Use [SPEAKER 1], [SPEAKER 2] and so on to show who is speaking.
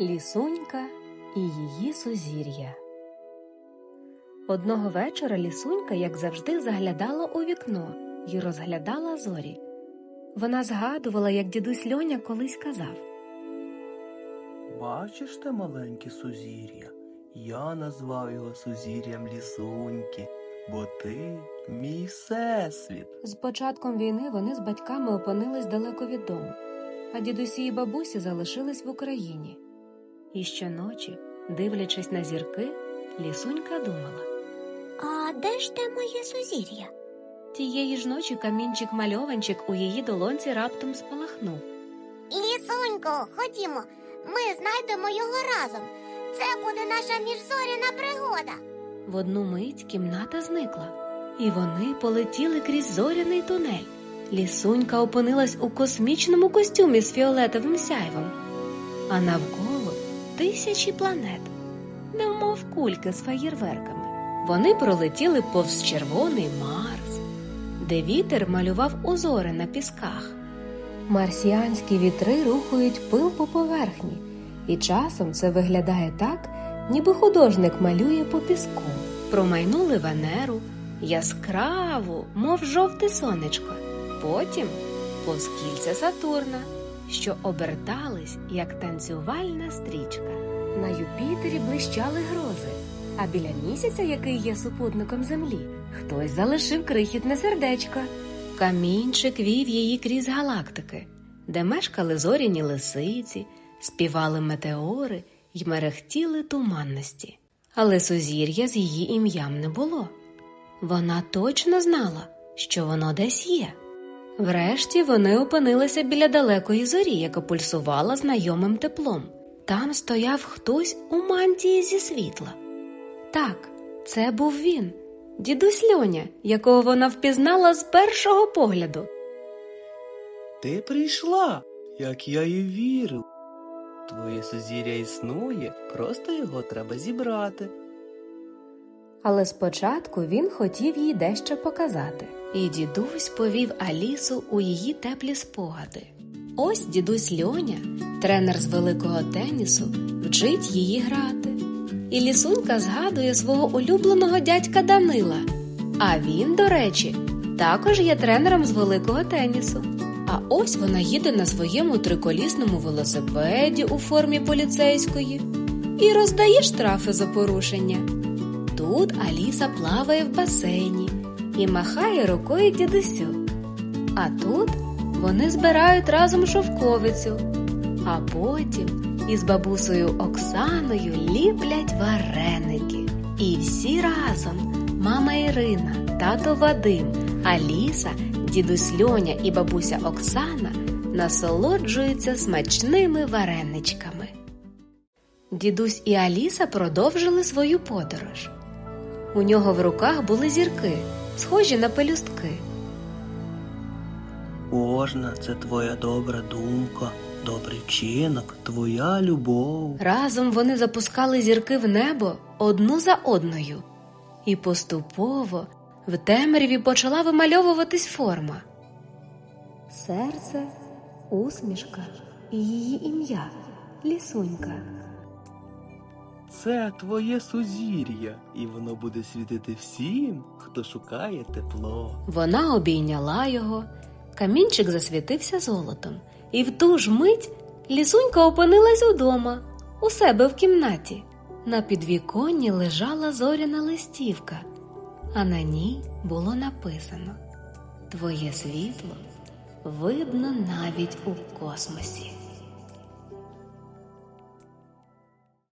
[SPEAKER 1] Лісунька і її сузір'я. Одного вечора лісунька, як завжди, заглядала у вікно і розглядала зорі. Вона згадувала, як дідусь Льоня колись казав.
[SPEAKER 2] Бачиш те маленьке сузір'я? Я назвав його сузір'ям лісуньки, бо ти мій всесвіт.
[SPEAKER 1] З початком війни вони з батьками опинились далеко від дому, а дідусі і бабусі залишились в Україні. І щоночі, дивлячись на зірки, лісунька думала.
[SPEAKER 3] А де ж те моє сузір'я?
[SPEAKER 1] Тієї ж ночі камінчик-мальованчик у її долонці раптом спалахнув.
[SPEAKER 3] Лісунько, ходімо, ми знайдемо його разом. Це буде наша міжзоряна пригода.
[SPEAKER 1] В одну мить кімната зникла, і вони полетіли крізь зоряний тунель. Лісунька опинилась у космічному костюмі з фіолетовим сяйвом, а навколо тисячі планет, немов кульки з фаєрверками. Вони пролетіли повз червоний Марс, де вітер малював узори на пісках. Марсіанські вітри рухають пил по поверхні, і часом це виглядає так, ніби художник малює по піску. Промайнули Венеру, яскраву, мов жовте сонечко, потім повз кільця Сатурна, що обертались, як танцювальна стрічка. На Юпітері блищали грози, а біля місяця, який є супутником Землі, хтось залишив крихітне сердечко. Камінчик вів її крізь галактики, де мешкали зоряні лисиці, співали метеори й мерехтіли туманності. Але сузір'я з її ім'ям не було. Вона точно знала, що воно десь є. Врешті вони опинилися біля далекої зорі, яка пульсувала знайомим теплом. Там стояв хтось у мантії зі світла. Так, це був він, дідусь Льоня, якого вона впізнала з першого погляду.
[SPEAKER 2] Ти прийшла, як я і вірив. Твоє сузір'я існує, просто його треба зібрати.
[SPEAKER 1] Але спочатку він хотів їй дещо показати. І дідусь повів Алісу у її теплі спогади. Ось дідусь Льоня, тренер з великого тенісу, вчить її грати. І лісунька згадує свого улюбленого дядька Данила. А він, до речі, також є тренером з великого тенісу. А ось вона їде на своєму триколісному велосипеді у формі поліцейської і роздає штрафи за порушення. Тут Аліса плаває в басейні і махає рукою дідусю. А тут вони збирають разом шовковицю, а потім із бабусею Оксаною ліплять вареники. І всі разом мама Ірина, тато Вадим, Аліса, дідусь Льоня і бабуся Оксана насолоджуються смачними вареничками. Дідусь і Аліса продовжили свою подорож. У нього в руках були зірки, схожі на пелюстки.
[SPEAKER 2] Кожна це твоя добра думка, добрий вчинок, твоя любов.
[SPEAKER 1] Разом вони запускали зірки в небо одну за одною, і поступово в темряві почала вимальовуватись форма. Серце, усмішка і її ім'я лісунька.
[SPEAKER 2] Це твоє сузір'я, і воно буде світити всім, хто шукає тепло.
[SPEAKER 1] Вона обійняла його, камінчик засвітився золотом, і в ту ж мить лісунька опинилась удома, у себе в кімнаті. На підвіконні лежала зоряна листівка, а на ній було написано Твоє світло видно навіть у космосі.